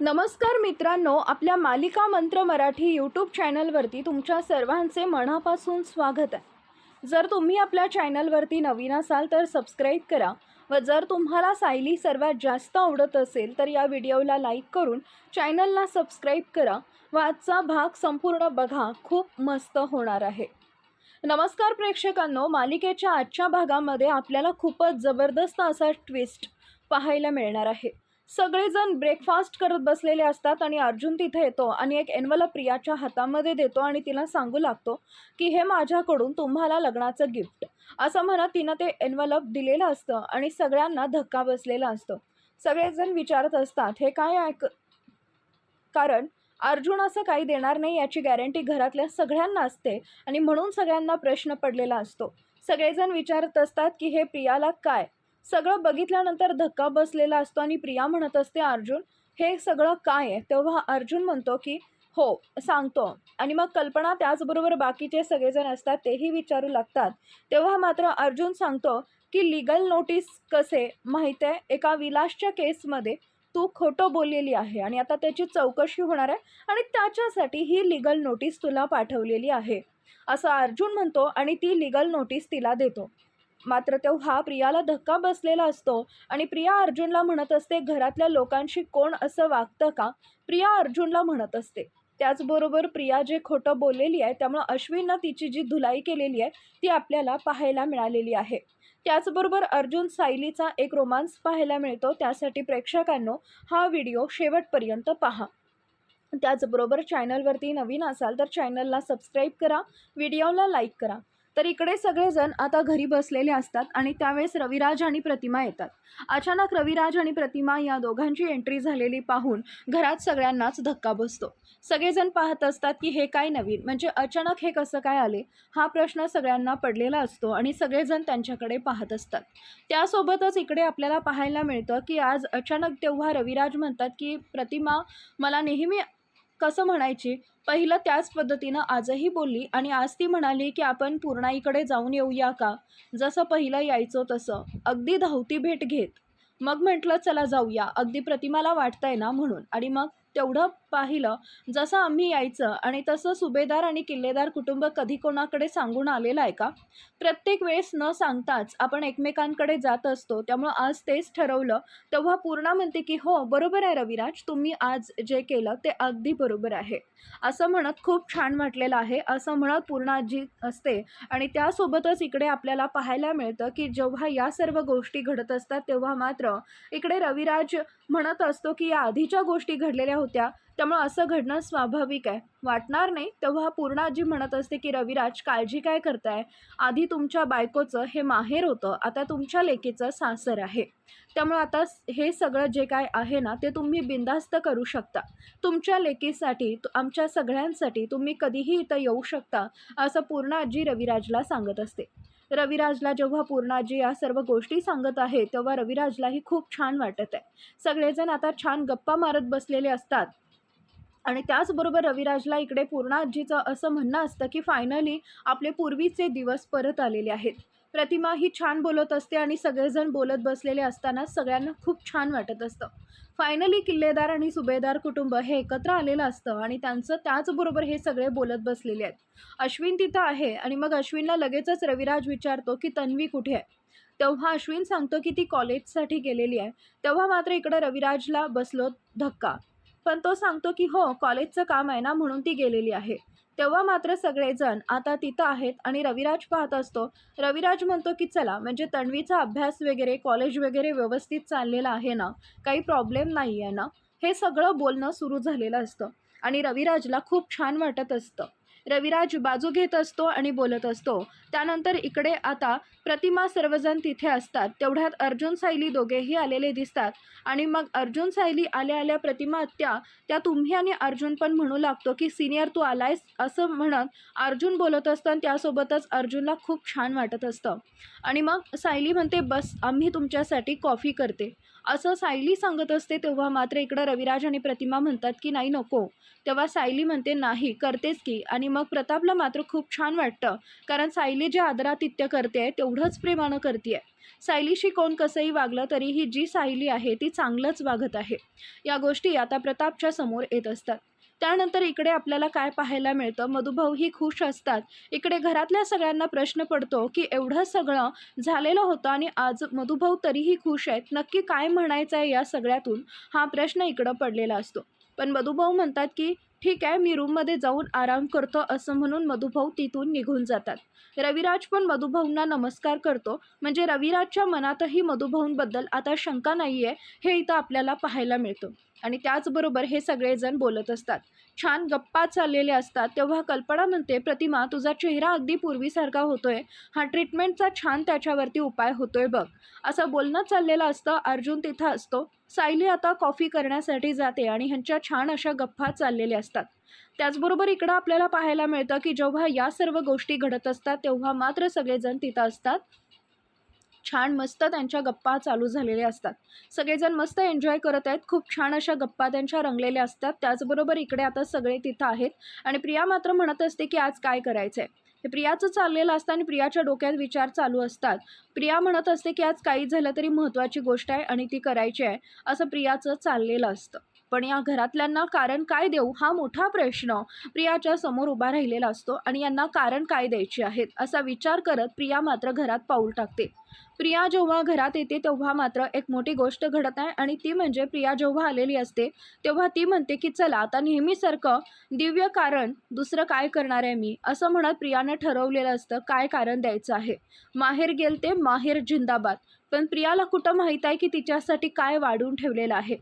नमस्कार मित्रांनो आपल्या मालिका मंत्र मराठी यूट्यूब चॅनलवरती तुमच्या सर्वांचे मनापासून स्वागत आहे. जर तुम्ही आपल्या चॅनलवरती नवीन असाल तर सबस्क्राईब करा व जर तुम्हाला सायली सर्वात जास्त आवडत असेल तर या व्हिडिओला लाईक करून चॅनलला सबस्क्राईब करा व आजचा भाग संपूर्ण बघा खूप मस्त होणार आहे. नमस्कार प्रेक्षकांनो मालिकेच्या आजच्या भागामध्ये आपल्याला खूपच जबरदस्त असा ट्विस्ट पाहायला मिळणार आहे. सगळेजण ब्रेकफास्ट करत बसलेले असतात आणि अर्जुन तिथे येतो आणि एक एनवलप प्रियाच्या हातामध्ये देतो आणि तिला सांगू लागतो की हे माझ्याकडून तुम्हाला लग्नाचं गिफ्ट असं म्हणत तिनं ते एनवलप दिलेलं असतं आणि सगळ्यांना धक्का बसलेला असतो. सगळेजण विचारत असतात हे काय ऐक कारण अर्जुन असं काही देणार नाही याची गॅरंटी घरातल्या सगळ्यांना असते आणि म्हणून सगळ्यांना प्रश्न पडलेला असतो. सगळेजण विचारत असतात की हे प्रियाला काय सगळं बघितल्यानंतर धक्का बसलेला असतो आणि प्रिया म्हणत असते अर्जुन हे सगळं काय आहे? तेव्हा अर्जुन म्हणतो की हो सांगतो. आणि मग कल्पना त्याचबरोबर बाकीचे सगळेजण असतात तेही विचारू लागतात. तेव्हा मात्र अर्जुन सांगतो की लिगल नोटीस कसे? माहीत आहे एका विलासच्या केसमध्ये तू खोटं बोललेली आहे आणि आता त्याची चौकशी होणार आहे आणि त्याच्यासाठी ही लिगल नोटीस तुला पाठवलेली आहे. असं अर्जुन म्हणतो आणि ती लिगल नोटीस तिला देतो. मात्र तेव्हा प्रियाला धक्का बसलेला असतो. आणि प्रिया अर्जुनला म्हणत असते घरातल्या लोकांशी कोण असं वागतं का? प्रिया अर्जुनला म्हणत असते. त्याचबरोबर प्रिया जे खोटं बोललेली आहे त्यामुळं अश्विननं तिची जी धुलाई केलेली आहे ती आपल्याला पाहायला मिळालेली आहे. त्याचबरोबर अर्जुन सायलीचा एक रोमांस पाहायला मिळतो. त्यासाठी प्रेक्षकांनो हा व्हिडिओ शेवटपर्यंत पहा. त्याचबरोबर चॅनलवरती नवीन असाल तर चॅनलला सबस्क्राईब करा व्हिडिओला लाईक करा. तर इकडे सगळेजण आता घरी बसलेले असतात आणि त्यावेळेस रविराज आणि प्रतिमा येतात. अचानक रविराज आणि प्रतिमा या दोघांची एंट्री झालेली पाहून घरात सगळ्यांनाच धक्का बसतो. सगळेजण पाहत असतात की हे काय नवीन? म्हणजे अचानक हे कसं काय आले? हा प्रश्न सगळ्यांना पडलेला असतो आणि सगळेजण त्यांच्याकडे पाहत असतात. त्यासोबतच इकडे आपल्याला पाहायला मिळतं की आज अचानक तेव्हा रविराज म्हणतात की प्रतिमा मला नेहमी कसं म्हणायची? पहिलं त्याच पद्धतीनं आजही बोलली आणि आज ती म्हणाली की आपण पूर्णाईकडे जाऊन येऊया का? जसं पहिलं यायचो तसं. अगदी धावती भेट घेत. मग म्हटलं चला जाऊया. अगदी प्रतिमाला वाटतंय ना? म्हणून. आणि मग तेवढं पाहिलं जसं आम्ही यायचं आणि तसं सुभेदार आणि किल्लेदार कुटुंब कधी कोणाकडे सांगून आलेलं आहे का? प्रत्येक वेळेस न सांगताच आपण एकमेकांकडे जात असतो. त्यामुळं आज तेच ठरवलं. तेव्हा पूर्णा म्हणते की हो बरोबर आहे रविराज. तुम्ही आज जे केलं ते अगदी बरोबर आहे. असं म्हणत खूप छान वाटलेलं आहे. असं म्हणत पूर्णा आजी असते. आणि त्यासोबतच इकडे आपल्याला पाहायला मिळतं की जेव्हा या सर्व गोष्टी घडत असतात तेव्हा मात्र इकडे रविराज म्हणत असतो की या आधीच्या गोष्टी घडलेल्या होत्या. त्यामुळं असं घडणं स्वाभाविक आहे. वाटणार नाही तेव्हा पूर्णाजी म्हणत असते की रविराज काळजी काय करताय? आधी तुमच्या बायकोचं हे माहेर होतं आता तुमच्या लेकीचं सासर आहे. त्यामुळं आता हे सगळं जे काय आहे ना ते तुम्ही बिंदास्त करू शकता. तुमच्या लेकीसाठी आमच्या सगळ्यांसाठी तुम्ही कधीही इथं येऊ शकता असं पूर्णाजी रविराजला सांगत असते. रविराजला जेव्हा पूर्णाजी या सर्व गोष्टी सांगत आहे तेव्हा रविराजलाही खूप छान वाटत आहे. सगळेजण आता छान गप्पा मारत बसलेले असतात. आणि त्याचबरोबर रविराजला इकडे पूर्णाजीचं असं म्हणणं असतं की फायनली आपले पूर्वीचे दिवस परत आलेले आहेत. प्रतिमा ही छान बोलत असते आणि सगळेजण बोलत बसलेले असताना सगळ्यांना खूप छान वाटत असतं. फायनली किल्लेदार आणि सुभेदार कुटुंब हे एकत्र आलेलं असतं आणि त्यांचं त्याचबरोबर हे सगळे बोलत बसलेले आहेत. अश्विन तिथं आहे आणि मग अश्विनला लगेचच रविराज विचारतो की तन्वी कुठे आहे? तेव्हा अश्विन सांगतो की ती कॉलेजसाठी गेलेली आहे. तेव्हा मात्र इकडं रविराजला बसलो धक्का. पण तो सांगतो की हो कॉलेजचं काम आहे ना म्हणून ती गेलेली आहे. तेव्हा मात्र सगळेजण आता तिथं आहेत आणि रविराज पाहत असतो. रविराज म्हणतो की चला म्हणजे तन्वीचा अभ्यास वगैरे कॉलेज वगैरे व्यवस्थित चाललेला आहे ना काही प्रॉब्लेम नाही आहे ना हे सगळं बोलणं सुरू झालेलं असतं. आणि रविराजला खूप छान वाटत असतं. रविराज बाजू घेत असतो आणि बोलत असतो. त्यानंतर इकडे आता प्रतिमा सर्वजण तिथे असतात. तेवढ्यात अर्जुन सायली दोघेही आलेले दिसतात. आणि मग अर्जुन सायली आल्या आल्या प्रतिमा आत्या त्या तुम्ही आणि अर्जुन पण म्हणू लागतो की सिनियर तू आलायस? असं म्हणत अर्जुन बोलत असतं आणि त्यासोबतच अर्जुनला खूप छान वाटत असतं. आणि मग सायली म्हणते बस आम्ही तुमच्यासाठी कॉफी करते. असं सायली सांगत असते तेव्हा मात्र इकडं रविराज आणि प्रतिमा म्हणतात की नाही नको. तेव्हा सायली म्हणते नाही करतेच की. आणि मग प्रतापला मात्र खूप छान वाटतं कारण सायली जे आदरातिथ्य करते तेवढंच प्रेमानं करते सायलीशी कोण कसंही वागलं तरीही जी सायली आहे ती चांगलंच वागत आहे. या गोष्टी आता प्रतापच्या समोर येत असतात. त्यानंतर इकडे आपल्याला काय पाहायला मिळतं? मधुभाऊ ही खुश असतात. इकडे घरातल्या सगळ्यांना प्रश्न पडतो की एवढं सगळं झालेलं होतं आणि आज मधुभाऊ तरीही खुश आहेत. नक्की काय म्हणायचं आहे या सगळ्यातून? हा प्रश्न इकडं पडलेला असतो. पण मधुभाऊ म्हणतात की ठीक आहे मी रूममध्ये जाऊन आराम करतो असं म्हणून मधुभाऊ तिथून निघून जातात. रविराज पण मधुभाऊंना नमस्कार करतो. म्हणजे रविराजच्या मनातही मधुभाऊंबद्दल आता शंका नाही आहे हे इथं आपल्याला पाहायला मिळतं. आणि त्याचबरोबर हे सगळेजण बोलत असतात. छान गप्पा चाललेले असतात. तेव्हा कल्पना म्हणते प्रतिमा तुझा चेहरा अगदी पूर्वीसारखा होतोय. हा ट्रीटमेंटचा छान त्याच्यावरती उपाय होतोय बघ. असं बोलणं चाललेलं असतं. अर्जुन तिथं असतो. सायली आता कॉफी करण्यासाठी जाते आणि ह्यांच्या छान अशा गप्पा चाललेल्या असतात. त्याचबरोबर इकडं आपल्याला पाहायला मिळतं की जेव्हा या सर्व गोष्टी घडत असतात तेव्हा मात्र सगळेजण तिथं असतात. छान मस्त त्यांच्या गप्पा चालू झालेल्या असतात. सगळेजण मस्त एन्जॉय करत आहेत. खूप छान अशा गप्पा त्यांच्या रंगलेल्या असतात. त्याचबरोबर इकडे आता सगळे तिथं आहेत. आणि प्रिया मात्र म्हणत असते की आज काय करायचं आहे हे प्रियाचं चाललेलं असतं आणि प्रियाच्या डोक्यात विचार चालू असतात. प्रिया म्हणत असते की आज काही झालं तरी महत्त्वाची गोष्ट आहे आणि ती करायची आहे. असं प्रियाचं चाललेलं असतं. पण या घरातल्यांना कारण काय देऊ हा मोठा प्रश्न प्रियाच्या समोर उभा राहिलेला असतो आणि यांना कारण काय द्यायचे आहेत असा विचार करत प्रिया मात्र घरात पाऊल टाकते. प्रिया जेव्हा घरात येते तेव्हा मात्र एक मोठी गोष्ट घडत आहे आणि ती म्हणजे प्रिया जेव्हा आलेली असते तेव्हा ती म्हणते की चला आता नेहमीसारखं दिव्य कारण दुसरं काय करणार आहे मी? असं म्हणत प्रियानं ठरवलेलं असतं काय कारण द्यायचं आहे. माहेर गेल ते माहेर जिंदाबाद. पण प्रियाला कुठं माहीत आहे की तिच्यासाठी काय वाढून ठेवलेलं आहे?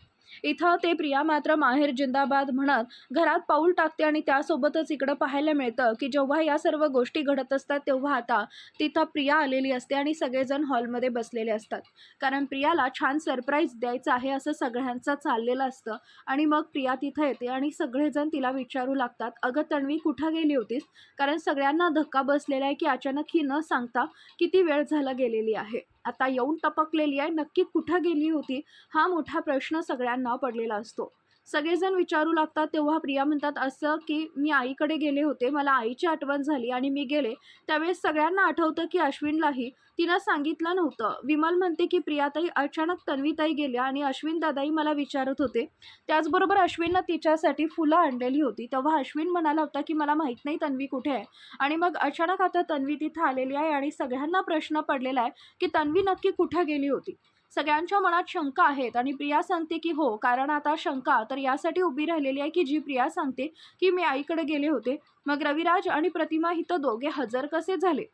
इथं ते प्रिया मात्र माहेर जिंदाबाद म्हणत घरात पाऊल टाकते आणि त्यासोबतच इकडं पाहायला मिळतं की जेव्हा या सर्व गोष्टी घडत असतात तेव्हा आता तिथं प्रिया आलेली असते आणि सगळेजण हॉलमध्ये बसलेले असतात. कारण प्रियाला छान सरप्राईज द्यायचं आहे असं सगळ्यांचं चाललेलं असतं आणि मग प्रिया तिथं येते आणि सगळेजण तिला विचारू लागतात अगं तन्वी कुठं गेली होतीस? कारण सगळ्यांना धक्का बसलेला आहे की अचानक ही न सांगता किती वेळ झाला गेलेली आहे. आता येऊन टपकलेली आहे. नक्की कुठं गेली होती? हा मोठा प्रश्न सगळ्यांना पडलेला असतो. सगळेजण विचारू लागतात. तेव्हा प्रिया म्हणतात असं की मी आईकडे गेले होते मला आईची आठवण झाली आणि मी गेले. त्यावेळेस सगळ्यांना आठवतं की अश्विनलाही तिनं सांगितलं नव्हतं. विमल म्हणते की प्रियाताई अचानक तन्वीताई गेल्या आणि अश्विन दादाही मला विचारत होते. त्याचबरोबर अश्विननं तिच्यासाठी फुलं आणलेली होती. तेव्हा अश्विन म्हणाला होता की मला माहीत नाही तन्वी कुठे आहे. आणि मग अचानक आता तन्वी तिथं आलेली आहे आणि सगळ्यांना प्रश्न पडलेला आहे की तन्वी नक्की कुठं गेली होती? सगळ्यांच्या मनात शंका आहेत आणि प्रिया सांगते की हो कारण आता शंका तर यासाठी उभी राहिलेली आहे की जी प्रिया सांगते की मी आईकडे गेले होते. मग रविराज आणि प्रतिमा इथं दोघे हजर कसे झाले?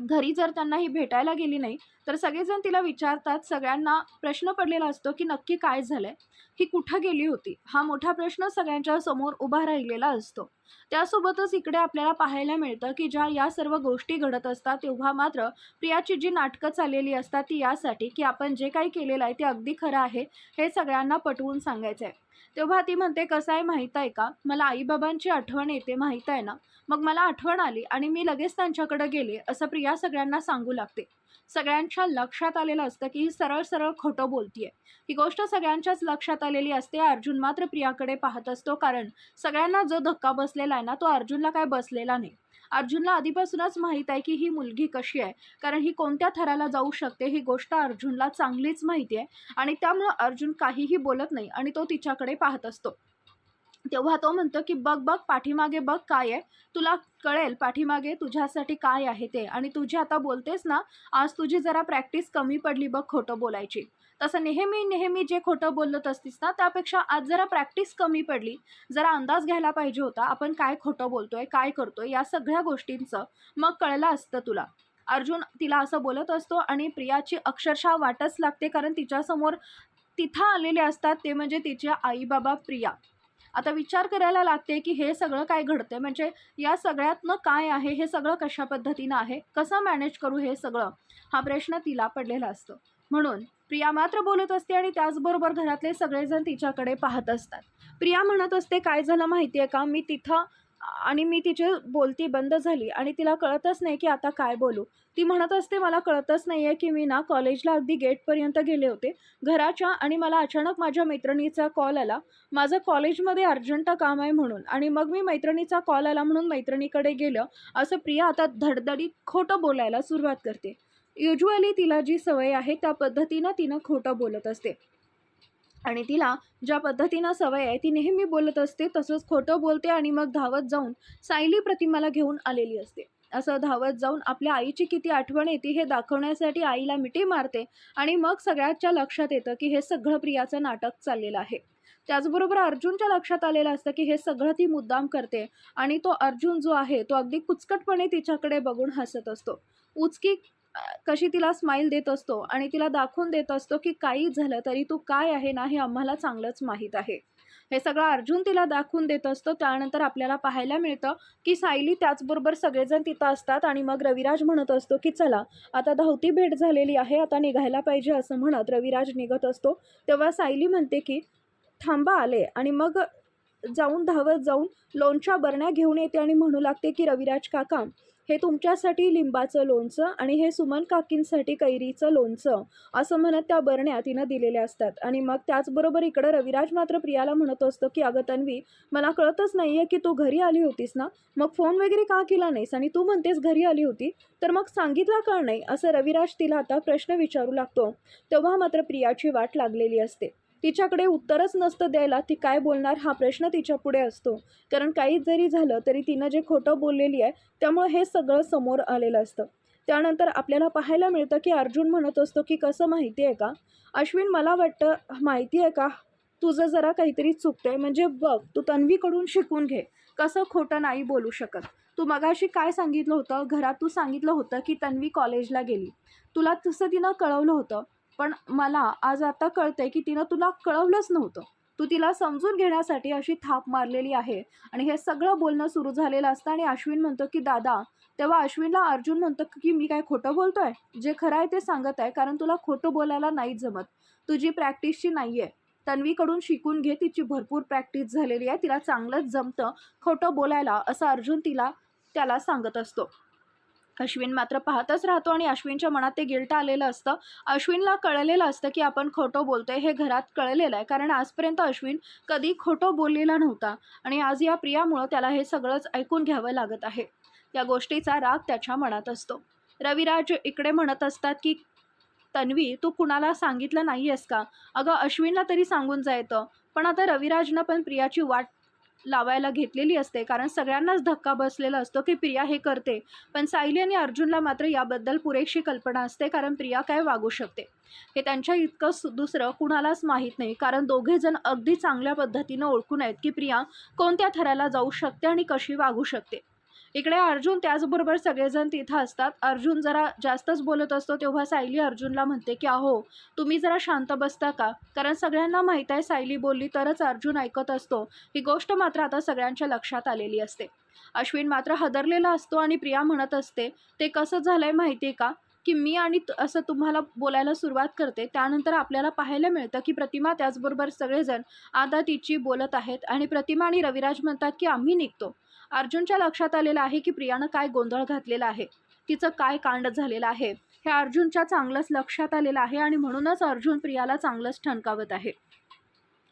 घरी जर त्यांना ही भेटायला गेली नाही तर सगळेजण तिला विचारतात सगळ्यांना प्रश्न पडलेला असतो की नक्की काय झालंय? ही कुठं गेली होती? हा मोठा प्रश्न सगळ्यांच्या समोर उभा राहिलेला असतो. त्यासोबतच इकडे आपल्याला पाहायला मिळतं की ज्या या सर्व गोष्टी घडत असतात तेव्हा मात्र प्रियाची जी नाटकं चाललेली असतात ती यासाठी की आपण जे काही केलेलं आहे ते अगदी खरं आहे हे सगळ्यांना पटवून सांगायचं आहे तेव्हा ती म्हणते कसं आहे माहीत आहे का? मला आईबाबांची आठवण येते माहीत आहे ना? मग मला आठवण आली आणि मी लगेच त्यांच्याकडे गेले असं प्रिया सगळ्यांना सांगू लागते. सगळ्यांच्या लक्षात आलेलं असतं की ही सरळ सरळ खोटं बोलतीये. ही गोष्ट सगळ्यांच्याच लक्षात आलेली असते अर्जुन मात्र प्रियाकडे पाहत असतो कारण सगळ्यांना जो धक्का बसलेला आहे ना तो अर्जुनला काय बसलेला नाही. अर्जुनला आधीपासूनच माहीत आहे की ही मुलगी कशी आहे. कारण ही कोणत्या थराला जाऊ शकते ही गोष्ट अर्जुनला चांगलीच माहिती आहे. आणि त्यामुळं अर्जुन काहीही बोलत नाही आणि तो तिच्याकडे पाहत असतो. तेव्हा तो म्हणतो की बघ बघ पाठीमागे बघ काय आहे. तुला कळेल पाठीमागे तुझ्यासाठी काय आहे ते. आणि तुझी आता बोलतेस ना आज तुझी जरा प्रॅक्टिस कमी पडली बघ खोटं बोलायची. तसं नेहमी नेहमी जे खोटं बोलत असतीस ना त्यापेक्षा आज जरा प्रॅक्टिस कमी पडली. जरा अंदाज घ्यायला पाहिजे होता आपण काय खोटं बोलतोय काय करतोय या सगळ्या गोष्टींचं मग कळलं असतं तुला. अर्जुन तिला असं बोलत असतो आणि प्रियाची अक्षरशः वाटच लागते कारण तिच्यासमोर तिथं आलेले असतात ते म्हणजे तिच्या आईबाबा प्रिया. आता विचार करायला लागते की हे सगळं काय घडतंय म्हणजे या सगळ्यातनं काय आहे हे सगळं कशा पद्धतीनं आहे कसं मॅनेज करू हे सगळं? हा प्रश्न तिला पडलेला असतो. म्हणून प्रिया मात्र बोलत असते आणि त्याचबरोबर घरातले सगळेजण तिच्याकडे पाहत असतात. प्रिया म्हणत असते काय झालं माहिती आहे का? मी तिथं आणि मी तिचे बोलती बंद झाली आणि तिला कळतच नाही की आता काय बोलू. ती म्हणत असते मला कळतच नाही आहे की मी ना कॉलेजला अगदी गेटपर्यंत गेले होते. घराच्या आणि मला अचानक माझ्या मैत्रिणीचा कॉल आला. माझं कॉलेजमध्ये अर्जंट काम आहे म्हणून आणि मग मी मैत्रिणीचा कॉल आला म्हणून मैत्रिणीकडे गेलं. असं प्रिया आता धडधडीत खोटं बोलायला सुरुवात करते. युज्युअली तिला जी सवय आहे त्या पद्धतीनं तिनं खोटं बोलत असते. आणि तिला ज्या पद्धतीनं सवय आहे ती नेहमी बोलत असते तसंच खोटं बोलते आणि मग धावत जाऊन सायली प्रतिमाला घेऊन आलेली असते. असं धावत जाऊन आपल्या आईची किती आठवण येते हे दाखवण्यासाठी आईला मिठी मारते आणि मग सगळ्याच्या लक्षात येतं की हे सगळं प्रियाचं नाटक चाललेलं आहे. त्याचबरोबर अर्जुनच्या लक्षात आलेलं असतं की हे सगळं ती मुद्दाम करते आणि तो अर्जुन जो आहे तो अगदी कुचकटपणे तिच्याकडे बघून हसत असतो. उचकी कशी तिला स्माईल देत असतो आणि तिला दाखवून देत असतो की काही झालं तरी तू काय आहे ना हे आम्हाला चांगलंच माहीत आहे. हे सगळं अर्जुन तिला दाखवून देत असतो. त्यानंतर आपल्याला पाहायला मिळतं की सायली त्याचबरोबर सगळेजण तिथं असतात आणि मग रविराज म्हणत असतो की चला आता धावती भेट झालेली आहे आता निघायला पाहिजे असं म्हणत रविराज निघत असतो. तेव्हा सायली म्हणते की थांबा आले. आणि मग जाऊन धावत जाऊन लोणच्या बरण्या घेऊन येते आणि म्हणू लागते की रविराज काका हे तुमच्यासाठी लिंबाचं लोणचं आणि हे सुमन काकींसाठी कैरीचं लोणचं असं म्हणत त्या बरण्या तिनं दिलेल्या असतात. आणि मग त्याचबरोबर इकडं रविराज मात्र प्रियाला म्हणत असतो की अगं तन्वी मला कळतच नाही आहे की तू घरी आली होतीस ना? मग फोन वगैरे का केला नाहीस? आणि तू म्हणतेस घरी आली होती तर मग सांगितला का नाही? असं रविराज तिला आता प्रश्न विचारू लागतो. तेव्हा मात्र प्रियाची वाट लागलेली असते. तिच्याकडे उत्तरच नसतं द्यायला ती काय बोलणार हा प्रश्न तिच्या पुढे असतो. कारण काही जरी झालं तरी तिनं जे खोटं बोललेली आहे त्यामुळे हे सगळं समोर आलेलं असतं. त्यानंतर आपल्याला पाहायला मिळतं की अर्जुन म्हणत असतो की कसं माहिती आहे का? अश्विन मला वाटतं माहिती आहे का? तुझं जरा काहीतरी चुकतंय. म्हणजे बघ तू तन्वीकडून शिकून घे. कसं खोटं नाही बोलू शकत. तू मगाशी काय सांगितलं होतं? घरात तू सांगितलं होतं की तन्वी कॉलेजला गेली. तुला तसं तिनं कळवलं होतं. पण मला आज आता कळतंय की तिनं तुला कळवलंच नव्हतं. तू तिला समजून घेण्यासाठी अशी थाप मारलेली आहे आणि हे सगळं बोलणं सुरू झालेलं असतं आणि अश्विन म्हणतो की दादा तेव्हा अश्विनला अर्जुन म्हणतो की मी काय खोटं बोलतोय? जे खरं आहे ते सांगत आहे कारण तुला खोटं बोलायला नाही जमत. तुझी प्रॅक्टिसची नाही आहे तन्वीकडून शिकून घे तिची भरपूर प्रॅक्टिस झालेली आहे तिला चांगलंच जमतं खोटं बोलायला असं अर्जुन तिला त्याला सांगत असतो. अश्विन मात्र पाहतच राहतो आणि अश्विनच्या मनात ते गिल्ट आलेलं असतं. अश्विनला कळलेलं असतं की आपण खोटं बोलतोय हे घरात कळलेलं आहे. कारण आजपर्यंत अश्विन कधी खोटं बोललेला नव्हता. आणि आज या प्रियामुळं त्याला हे सगळंच ऐकून घ्यावं लागत आहे. या गोष्टीचा राग त्याच्या मनात असतो. रविराज इकडे म्हणत असतात की तन्वी तू कुणाला सांगितलं नाही आहेस का? अगं अश्विनला तरी सांगून जायचं पण आता रविराजनं पण प्रियाची वाट लावायला घेतलेली असते. कारण सगळ्यांनाच धक्का बसलेला असतो की प्रिया हे करते. पण सायली आणि अर्जुनला मात्र याबद्दल पुरेशी कल्पना असते कारण प्रिया काय वागू शकते? हे त्यांच्या इतकं सु- दुसरं कुणालाच माहीत नाही. कारण दोघेजण अगदी चांगल्या पद्धतीनं ओळखून आहेत की प्रिया कोणत्या थराला जाऊ शकते आणि कशी वागू शकते. इकडे अर्जुन त्याचबरोबर सगळेजण तिथं असतात. अर्जुन जरा जास्तच बोलत असतो तेव्हा सायली अर्जुनला म्हणते की अहो तुम्ही जरा शांत बसता का? कारण सगळ्यांना माहीत आहे सायली बोलली तरच अर्जुन ऐकत असतो. ही गोष्ट मात्र आता सगळ्यांच्या लक्षात आलेली असते. अश्विन मात्र हदरलेला असतो आणि प्रिया म्हणत असते ते कसं झालंय माहिती आहे का? की मी आणि त- असं तुम्हाला बोलायला सुरुवात करते त्यानंतर आपल्याला पाहायला मिळतं की प्रतिमा त्याचबरोबर सगळेजण आता तिची बोलत आहेत आणि प्रतिमा आणि रविराज म्हणतात की आम्ही निघतो. अर्जुनच्या लक्षात आलेलं आहे की प्रियानं काय गोंधळ घातलेला आहे. तिचं काय कांड झालेलं आहे. हे अर्जुनच्या चांगलंच लक्षात आलेलं आहे आणि म्हणूनच अर्जुन प्रियाला चांगलंच ठणकावत आहे.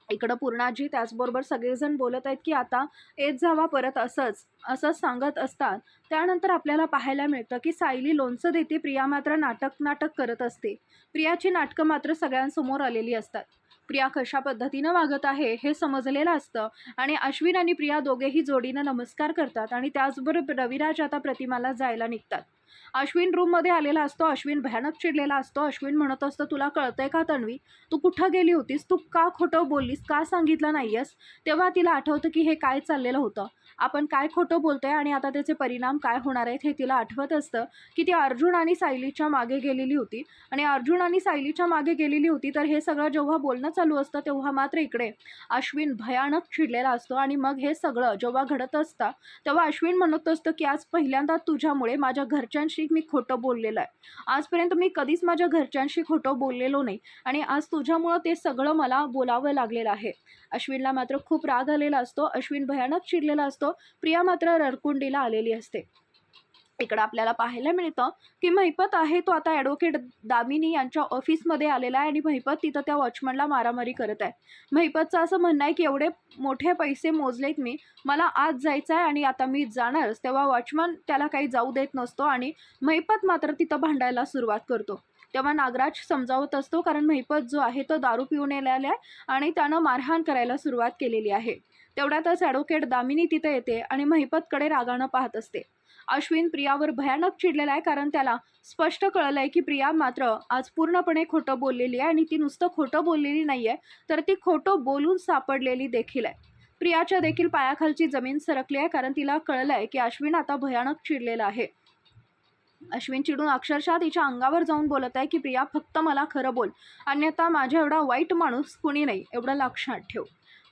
इकडं पूर्णाजी त्याचबरोबर सगळेजण बोलत आहेत की आता येत जावा परत असंच असंच सांगत असतात. त्यानंतर आपल्याला पाहायला मिळतं की सायली लोणचं देते प्रिया मात्र नाटक नाटक करत असते. प्रियाची नाटकं मात्र सगळ्यांसमोर आलेली असतात. प्रिया कशा पद्धतीनं वागत आहे हे समजलेलं असतं. आणि अश्विन आणि प्रिया दोघेही जोडीनं नमस्कार करतात आणि त्याचबरोबर रविराज आता प्रतिमाला जायला निघतात. अश्विन रूममध्ये आलेला असतो अश्विन भयानक चिडलेला असतो. अश्विन म्हणत असतो तुला कळतंय का तन्वी? तू कुठं गेली होतीस? तू का खोटं बोललीस? का सांगितलं नाहीयेस? तेव्हा तिला आठवतं की हे काय चाललेलं होतं. आपण काय खोटं बोलतोय आणि आता त्याचे परिणाम काय होणार आहेत हे तिला आठवत असतं की ती अर्जुन आणि सायलीच्या मागे गेलेली होती. आणि अर्जुन आणि सायलीच्या मागे गेलेली होती तर हे सगळं जेव्हा बोलणं चालू असतं तेव्हा मात्र इकडे अश्विन भयानक चिडलेला असतो. आणि मग हे सगळं जेव्हा घडत असतं तेव्हा अश्विन म्हणत असतं की आज पहिल्यांदा तुझ्यामुळे माझ्या घरच्यांशी मी खोटं बोललेलं आहे. आजपर्यंत मी कधीच माझ्या घरच्यांशी खोटं बोललेलो नाही. आणि आज तुझ्यामुळं ते सगळं मला बोलावं लागलेलं आहे. अश्विनला मात्र खूप राग आलेला असतो. अश्विन भयानक चिडलेला असतो. प्रिया मात्र रडकुंडीला आलेली असते. इकडं आपल्याला पाहायला मिळतं की महिपत आहे तो आता ॲडव्होकेट दामिनी यांच्या ऑफिसमध्ये आलेला आहे आणि महिपत तिथं त्या वॉचमनला मारामारी करत आहे. महिपतचं असं म्हणणं आहे की एवढे मोठे पैसे मोजलेत मी मला आज जायचं आहे आणि आता मी जाणारच. तेव्हा वॉचमन त्याला काही जाऊ देत नसतो आणि महिपत मात्र तिथं भांडायला सुरुवात करतो. तेव्हा नागराज समजावत असतो कारण महिपत जो आहे तो दारू पिऊन येलेला आहे आणि त्यानं मारहाण करायला सुरुवात केलेली आहे. तेवढ्यातच ॲडव्होकेट दामिनी तिथे येते आणि महिपतकडे रागानं पाहत असते. अश्विन प्रियावर भयानक चिडलेला आहे कारण त्याला स्पष्ट कळलं आहे की प्रिया मात्र आज पूर्णपणे खोटं बोललेली आहे आणि ती नुसतं खोटं बोललेली नाही आहे तर ती खोटं बोलून सापडलेली देखील आहे. प्रियाच्या देखील पायाखालची जमीन सरकली आहे कारण तिला कळलं आहे की अश्विन आता भयानक चिडलेला आहे. अश्विन चिडून अक्षरशः तिच्या अंगावर जाऊन बोलत आहे की प्रिया फक्त मला खरं बोल. अन्यथा माझ्या एवढा वाईट माणूस कुणी नाही. एवढं लक्षात ठेव.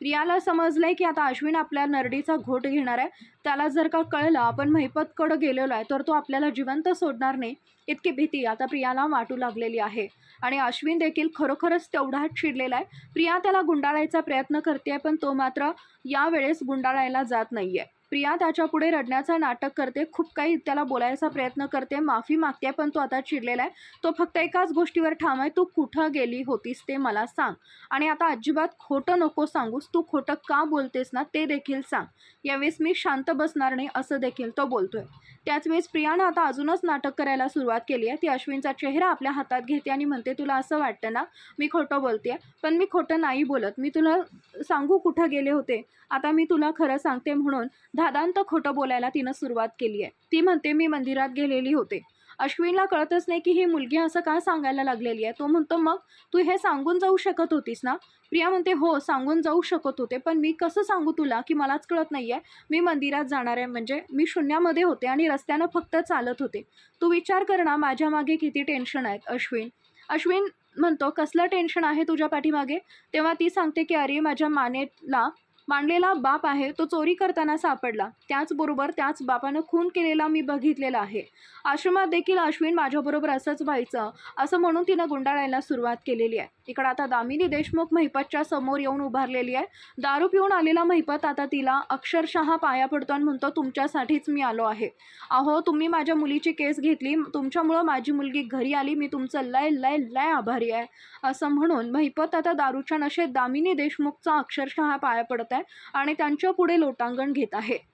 प्रियाला समजलंय की आता अश्विन आपल्या नरडीचा घोट घेणार आहे. त्याला जर का कळलं आपण महिपतकडं गेलेलो आहे तर तो आपल्याला जिवंत सोडणार नाही. इतकी भीती आता प्रियाला वाटू लागलेली आहे. आणि अश्विन देखील खरोखरच तेवढाच चिडलेला आहे. प्रिया त्याला गुंडाळायचा प्रयत्न करते पण तो मात्र यावेळेस गुंडाळायला जात नाही आहे प्रिया त्याच्या पुढे रडण्याचं नाटक करते. खूप काही त्याला बोलायचा प्रयत्न करते. माफी मागते पण तो आता चिडलेला आहे. तो फक्त एकाच गोष्टीवर ठाम आहे. तू कुठं गेली होतीस ते मला सांग. आणि आता अजिबात खोटं नको सांगूस. तू खोटं का बोलतेस ना ते देखील सांग. यावेळेस मी शांत बसणार नाही असं देखील तो बोलतोय. त्याच वेळेस प्रियानं आता अजूनच नाटक करायला सुरुवात केली आहे. ती अश्विनचा चेहरा आपल्या हातात घेते आणि म्हणते तुला असं वाटतं ना मी खोटं बोलते पण मी खोटं नाही बोलत. मी तुला सांगू कुठं गेले होते? आता मी तुला खरं सांगते म्हणून धादांत खोटं बोलायला तिनं सुरुवात केली आहे. ती म्हणते मी मंदिरात गेलेली होते. अश्विनला कळतच नाही की ही मुलगी असं का सांगायला लागलेली आहे. तो म्हणतो मग तू हे सांगून जाऊ शकत होतीस ना? प्रिया म्हणते हो सांगून जाऊ शकत होते पण मी कसं सांगू तुला की मलाच कळत नाही आहे मी मंदिरात जाणार आहे म्हणजे मी शून्यामध्ये होते आणि रस्त्यानं फक्त चालत होते. तू विचार कर ना माझ्या मागे किती टेन्शन आहेत अश्विन. अश्विन म्हणतो कसलं टेन्शन आहे तुझ्या पाठीमागे? तेव्हा ती सांगते की अरे माझ्या मानेला मांडलेला बाप आहे तो चोरी करताना सापडला. त्याचबरोबर त्याच बापानं खून केलेला मी बघितलेला आहे. आश्रमात देखील अश्विन माझ्याबरोबर असंच व्हायचं असं म्हणून तिनं गुंडाळायला सुरुवात केलेली आहे. इकडं आता दामिनी देशमुख महिपतच्या समोर येऊन उभारलेली आहे. दारू पिऊन आलेला महिपत आता तिला अक्षरशः पाया पडतो आणि म्हणतो तुमच्यासाठीच मी आलो आहे. अहो तुम्ही माझ्या मुलीची केस घेतली. तुमच्यामुळं माझी मुलगी घरी आली. मी तुमचं लय लय लय आभारी आहे. असं म्हणून महिपत आता दारूच्या नशेत दामिनी देशमुखचा अक्षरशः पाया पडत आहे आणि त्यांच्या पुढे लोटांगण घेत आहे.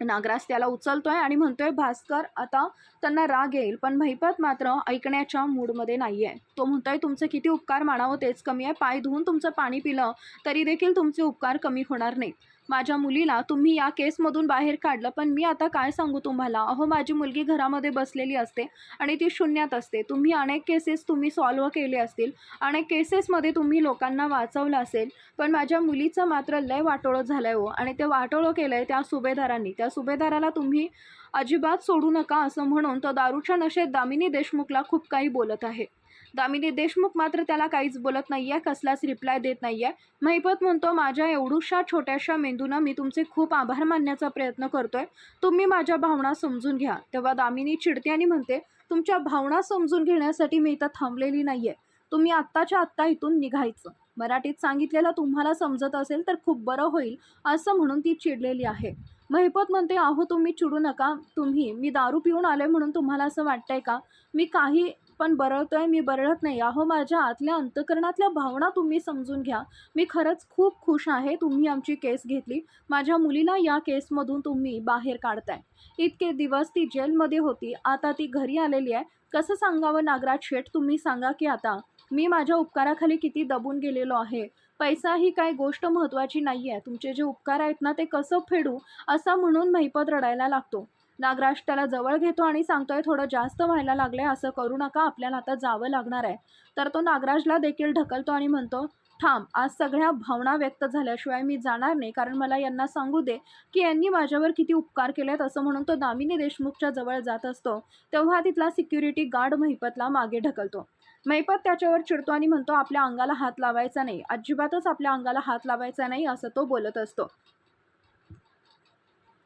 नागराज त्याला उचलतोय आणि म्हणतोय भास्कर आता त्यांना राग येईल पण महिपत मात्र ऐकण्याच्या मूडमध्ये नाही आहे तो म्हणतोय तुमचे किती उपकार मानावं तेच कमी आहे. पाय धुवून तुमचं पाणी पिलं तरी देखील तुमचे उपकार कमी होणार नाहीत. माझ्या मुलीला तुम्ही या केसमधून बाहेर काढलं पण मी आता काय सांगू तुम्हाला? अहो माझी मुलगी घरामध्ये बसलेली असते आणि ती शून्यात असते. तुम्ही अनेक केसेस तुम्ही सॉल्व्ह केले असतील. अनेक केसेसमध्ये तुम्ही लोकांना वाचवलं असेल पण माझ्या मुलीचं मात्र लय वाटोळं झालं आहे हो. आणि ते वाटोळं केलं आहे त्या सुभेदारांनी. त्या सुभेदाराला तुम्ही अजिबात सोडू नका असं म्हणून तो दारूच्या नशेत दामिनी देशमुखला खूप काही बोलत आहे. दामिनी देशमुख मात्र त्याला काहीच बोलत नाही आहे कसलाच रिप्लाय देत नाही आहे महिपत म्हणतो माझ्या एवढूशा छोट्याशा मेंदूनं मी तुमचे खूप आभार मानण्याचा प्रयत्न करतोय. तुम्ही माझ्या भावना समजून घ्या. तेव्हा दामिनी चिडते आणि म्हणते तुमच्या भावना समजून घेण्यासाठी मी इथं थांबलेली नाही आहे तुम्ही आत्ताच्या आत्ता इथून निघायचं. मराठीत सांगितलेलं तुम्हाला समजत असेल तर खूप बरं होईल असं म्हणून ती चिडलेली आहे. महिपत म्हणते अहो तुम्ही चिडू नका. तुम्ही मी दारू पिऊन आले म्हणून तुम्हाला असं वाटतंय का? मी काही पण बरळतोय मी बरळत नाही. अहो माझ्या आतल्या अंतकरणातल्या भावना तुम्ही समजून घ्या. मी खरंच खूप खुश आहे तुम्ही आमची केस घेतली. माझ्या मुलीला या केसमधून तुम्ही बाहेर काढताय. इतके दिवस ती जेलमध्ये होती. आता ती घरी आलेली आहे. कसं सांगावं नागराज शेठ? तुम्ही सांगा की आता. मी माझ्या उपकाराखाली किती दबून गेलेलो आहे. पैसा ही काय गोष्ट महत्त्वाची नाही आहे तुमचे जे उपकार आहेत ना ते कसं फेडू? असं म्हणून महिपत रडायला लागतो. नागराज त्याला जवळ घेतो आणि सांगतोय थोडं जास्त व्हायला लागले असं करू नका आपल्याला आता जावं लागणार आहे. तर तो नागराजला देखील ढकलतो आणि म्हणतो थांब आज सगळ्या भावना व्यक्त झाल्याशिवाय मी जाणार नाही कारण मला यांना सांगू दे की यांनी माझ्यावर किती उपकार केलेत असं म्हणून तो दामिनी देशमुखच्या जवळ जात असतो. तेव्हा तिथला सिक्युरिटी गार्ड महिपतला मागे ढकलतो. महिपत त्याच्यावर चिडतो आणि म्हणतो आपल्या अंगाला हात लावायचा नाही अजिबातच आपल्या अंगाला हात लावायचा नाही असं तो बोलत असतो.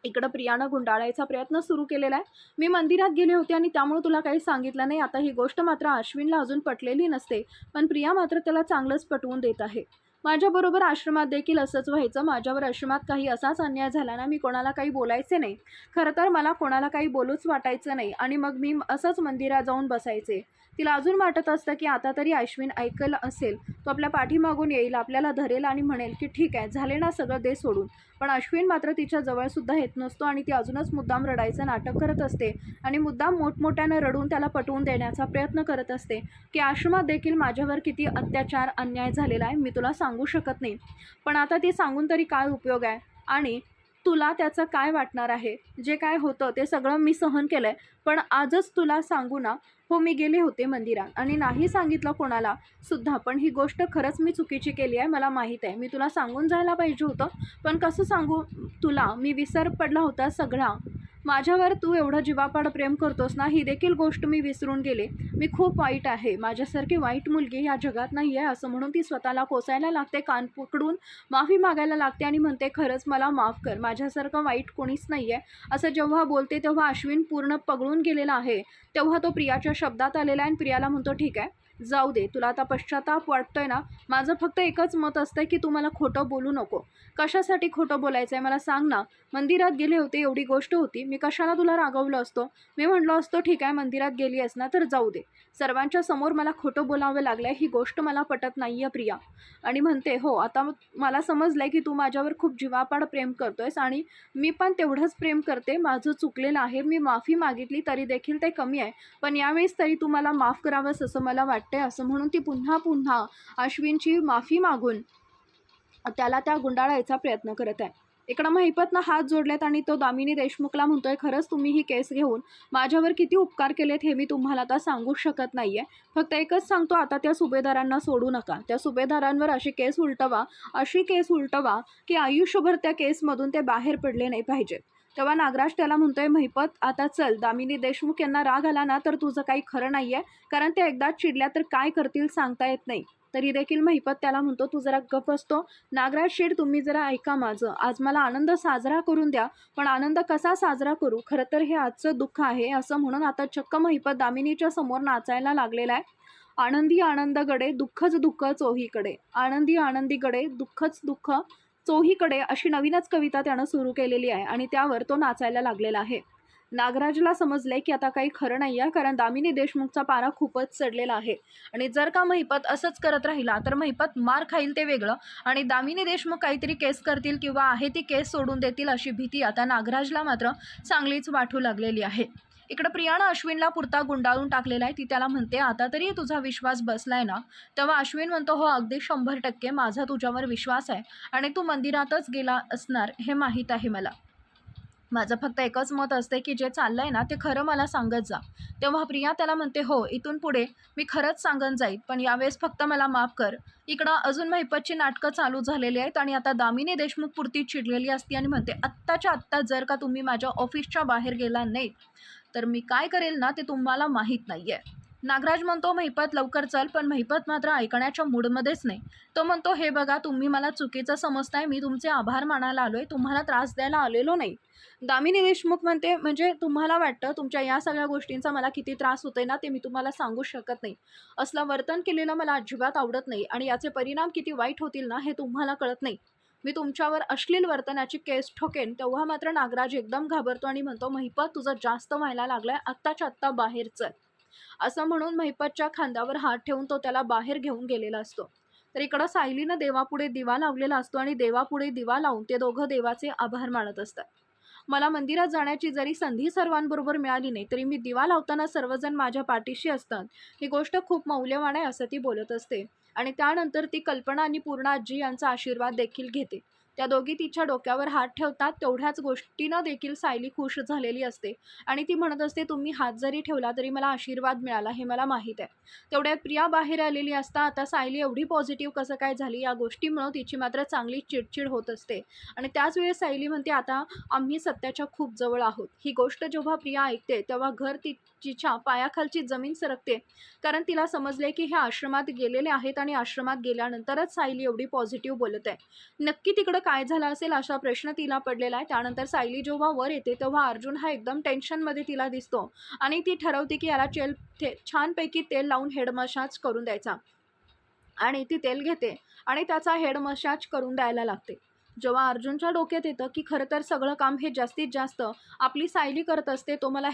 इकडं प्रियानं गुंडाळायचा प्रयत्न सुरू केलेला आहे. मी मंदिरात गेले होते आणि त्यामुळे तुला काही सांगितलं नाही. आता ही गोष्ट मात्र अश्विनला अजून पटलेली नसते. पण प्रिया मात्र त्याला चांगलंच पटवून देत आहे. माझ्याबरोबर आश्रमात देखील असंच व्हायचं. माझ्यावर आश्रमात काही असाच अन्याय झाला ना मी कोणाला काही बोलायचे नाही. खरं तर मला कोणाला काही बोलूच वाटायचं नाही. आणि मग मी असंच मंदिरात जाऊन बसायचे. तिला अजून वाटत असतं की आता तरी अश्विन ऐकलं असेल. तो आपल्या पाठीमागून येईल आपल्याला धरेल आणि म्हणेल की ठीक आहे झाले ना सगळं दे सोडून. पण अश्विन मात्र तिच्या जवळसुद्धा येत नसतो आणि ती अजूनच मुद्दाम रडायचं नाटक करत असते आणि मुद्दाम मोठमोठ्यानं रडून त्याला पटवून देण्याचा प्रयत्न करत असते की आश्रमात देखील माझ्यावर किती अत्याचार अन्याय झालेला आहे मी तुला सांगू शकत नाही. पण आता ती सांगून तरी काय उपयोग आहे? आणि तुला त्याचं काय वाटणार आहे? जे काय होतं ते सगळं मी सहन केलं आहे पण आजच तुला सांगू ना हो मी गेले होते मंदिरात. आणि नाही सांगितलं कोणाला सुद्धा पण ही गोष्ट खरंच मी चुकीची केली आहे मला माहीत आहे. मी तुला सांगून जायला पाहिजे होतं पण कसं सांगू तुला? मी विसर पडला होता सगळा. माझ्यावर तू एवढं जीवापाड प्रेम करतोस ना ही देखील गोष्ट मी विसरून गेले. मी खूप वाईट आहे. माझ्यासारखी वाईट मुलगी या जगात नाही आहे असं म्हणून ती स्वतःला कोसायला लागते कान पकडून माफी मागायला लागते आणि म्हणते खरंच मला माफ कर. माझ्यासारखं वाईट कोणीच नाही आहे असं जेव्हा बोलते तेव्हा अश्विन पूर्ण पगळून गेलेला आहे. तेव्हा तो प्रियाच्या शब्दात आलेला आहे आणि प्रियाला म्हणतो ठीक आहे. जाऊ दे तुला आता पश्चाताप वाटतोय ना माझं फक्त एकच मत असतं की तू मला खोटं बोलू नको. कशासाठी खोटं बोलायचं आहे मला सांग ना. मंदिरात गेले होते एवढी गोष्ट होती. मी कशाला तुला रागवलं असतो? मी म्हटलो असतो ठीक आहे मंदिरात गेली आहेस ना तर जाऊ दे. सर्वांच्या समोर मला खोटं बोलावं लागलं आहे ही गोष्ट मला पटत नाही आहे प्रिया. आणि म्हणते हो आता मला समजलं आहे की तू माझ्यावर खूप जीवापाड प्रेम करतोयस आणि मी पण तेवढंच प्रेम करते. माझं चुकलेलं आहे. मी माफी मागितली तरी देखील ते कमी आहे. पण यावेळेस तरी तू मला माफ करावंस असं मला वाटतं वाटतंय असं म्हणून ती पुन्हा पुन्हा अश्विनची माफी मागून त्याला त्या गुंडाळायचा प्रयत्न करत आहे. इकडं महिपतनं हात जोडलेत आणि तो दामिनी देशमुखला म्हणतोय खरंच तुम्ही ही केस घेऊन माझ्यावर किती उपकार केलेत हे मी तुम्हाला आता सांगू शकत नाही आहे फक्त एकच सांगतो आता त्या सुभेदारांना सोडू नका. त्या सुभेदारांवर अशी केस उलटवा अशी केस उलटवा की आयुष्यभर त्या केसमधून ते बाहेर पडले नाही पाहिजेत. तेव्हा नागराज त्याला म्हणतोय महिपत आता चल. दामिनी देशमुख यांना राग आला ना तर तुझं काही खरं नाही आहे कारण ते एकदाच चिडल्या तर काय करतील सांगता येत नाही. तरी देखील महिपत त्याला म्हणतो तू जरा गप असतो नागराज शेठ तुम्ही जरा ऐका माझं. आज मला आनंद साजरा करून द्या. पण आनंद कसा साजरा करू? खरं तर हे आजचं दुःख आहे असं म्हणून आता चक्क महिपत दामिनीच्या समोर नाचायला लागलेला आहे. आनंदी आनंदगडे दुःखच दुःख चोहीकडे आनंदी आनंदीकडे दुःखच दुःख चोहीकडे अशी नवीनच कविता त्यानं सुरू केलेली आहे आणि त्यावर तो नाचायला लागलेला आहे. नागराजला समजलंय की आता काही खरं नाही आहे कारण दामिनी देशमुखचा पारा खूपच चढलेला आहे. आणि जर का महिपत असंच करत राहिला तर महिपत मार खाईल ते वेगळं. आणि दामिनी देशमुख काहीतरी केस करतील किंवा आहे ती केस सोडून देतील अशी भीती आता नागराजला मात्र चांगलीच वाटू लागलेली आहे. इकडं प्रियानं अश्विनला पुरता गुंडाळून टाकलेला आहे. ती त्याला म्हणते आता तरी तुझा विश्वास बसलाय ना? तेव्हा अश्विन म्हणतो हो अगदी शंभर टक्के. माझा तुझ्यावर विश्वास आहे आणि तू मंदिरातच गेला असणार हे माहीत आहे मला. माझं फक्त एकच मत असते की जे चाललं आहे ना ते खरं मला सांगत जा. तेव्हा प्रिया त्याला म्हणते हो इथून पुढे मी खरंच सांगत जाईल पण यावेळेस फक्त मला माफ कर. इकडं अजून महिपतची नाटकं चालू झालेली आहेत आणि आता दामिनी देशमुख पुरती चिडलेली असते आणि म्हणते आत्ताच्या आत्ता जर का तुम्ही माझ्या ऑफिसच्या बाहेर गेला नाहीत तर मी काय करेल ना ते तुम्हाला माहीत नाही आहे नागराज म्हणतो महिपत लवकर चल पण महिपत मात्र ऐकण्याच्या मूडमध्येच नाही. तो म्हणतो हे बघा तुम्ही मला चुकीचं समजताय मी तुमचे आभार मानायला आलो आहे तुम्हाला त्रास द्यायला आलेलो नाही. दामिनी देशमुख म्हणते म्हणजे तुम्हाला वाटतं तुमच्या या सगळ्या गोष्टींचा मला किती त्रास होतोय ना ते मी तुम्हाला सांगू शकत नाही. असलं वर्तन केलेलं मला अजिबात आवडत नाही आणि याचे परिणाम किती वाईट होतील ना हे तुम्हाला कळत नाही. मी तुमच्यावर अश्लील वर्तनाची केस ठोकेन तेव्हा मात्र नागराज एकदम घाबरतो आणि म्हणतो महिपत तुझं जास्त व्हायला लागलंय आत्ताच्या आत्ता बाहेर चल. असं म्हणून महिपतच्या खांद्यावर हात ठेवून तो त्याला बाहेर घेऊन गेलेला असतो. तर इकडं सायलीनं देवापुढे दिवा लावलेला असतो आणि देवापुढे दिवा लावून ते दोघं देवाचे आभार मानत असतात. मला मंदिरात जाण्याची जरी संधी सर्वांबरोबर मिळाली नाही तरी मी दिवा लावताना सर्वजण माझ्या पाठीशी असतात. ही गोष्ट खूप मौल्यवान आहे असं ती बोलत असते. आणि त्यानंतर ती कल्पना आणि पूर्ण आजी यांचा आशीर्वाद देखील घेते. त्या दोघी तिच्या डोक्यावर हात ठेवतात तेवढ्याच गोष्टीनं देखील सायली खुश झालेली असते. आणि ती म्हणत असते तुम्ही हात जरी ठेवला तरी मला आशीर्वाद मिळाला हे मला माहीत आहे. तेवढ्यात प्रिया बाहेर आलेली असता आता सायली एवढी पॉझिटिव्ह कसं काय झाली या गोष्टीमुळं तिची मात्र चांगली चिडचिड होत असते. आणि त्याच वेळेस सायली म्हणते आता आम्ही सत्याच्या खूप जवळ आहोत. ही गोष्ट जेव्हा प्रिया ऐकते तेव्हा घर ती तिच्या पायाखालची जमीन सरकते. कारण तिला समजले की हे आश्रमात गेलेले आहेत आणि आश्रमात गेल्यानंतरच सायली एवढी पॉझिटिव्ह बोलत आहे. नक्की तिकडं काय झालं असेल असा प्रश्न तिला पडलेला आहे. त्यानंतर सायली जेव्हा वर येते तेव्हा अर्जुन हा एकदम टेन्शनमध्ये तिला दिसतो. आणि ती ठरवते की याला चेल ते छानपैकी तेल लावून हेड मसाज करून द्यायचा. आणि ती तेल घेते आणि त्याचा हेड मसाज करून द्यायला लागते. जेव्हा अर्जुनच्या डोक्यात येतं की खरं तर सगळं काम हे जास्तीत जास्त आपली सायली करत असते तो मला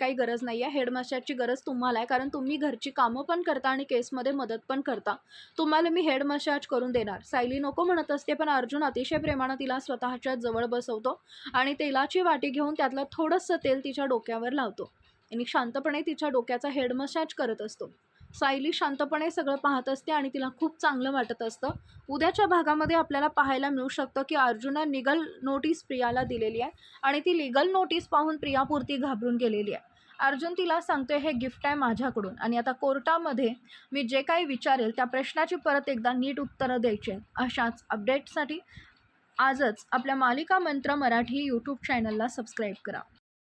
काही गरज नाही आहे. हेडमास्टरची गरज तुम्हाला आहे कारण तुम्ही घरची कामं पण करता आणि केसमध्ये मदत पण करता. तुम्हाला मी हेड मसाज करून देणार. सायली नको म्हणत असते पण अर्जुन अतिशय प्रेमानं तिला स्वतःच्या जवळ बसवतो आणि तेलाची वाटी घेऊन त्यातलं थोडंसं तेल तिच्या डोक्यावर लावतो. आणि शांतपणे तिच्या डोक्याचा हेड मसाज करत असतो. सायली शांतपणे सगळं पाहत असते आणि तिला खूप चांगलं वाटत असतं. उद्याच्या भागामध्ये आपल्याला पाहायला मिळू शकतं की अर्जुननं निगल नोटीस प्रियाला दिलेली आहे आणि ती लिगल नोटीस पाहून प्रियापुरती घाबरून गेलेली आहे. अर्जुन तिला सांगतोय हे गिफ्ट आहे माझ्याकडून आणि आता कोर्टामध्ये मी जे काही विचारेल त्या प्रश्नाची परत एकदा नीट उत्तरं द्यायची आहेत अशाच अपडेटसाठी आजच आपल्या मालिका मंत्र मराठी यूट्यूब चॅनलला सबस्क्राईब करा.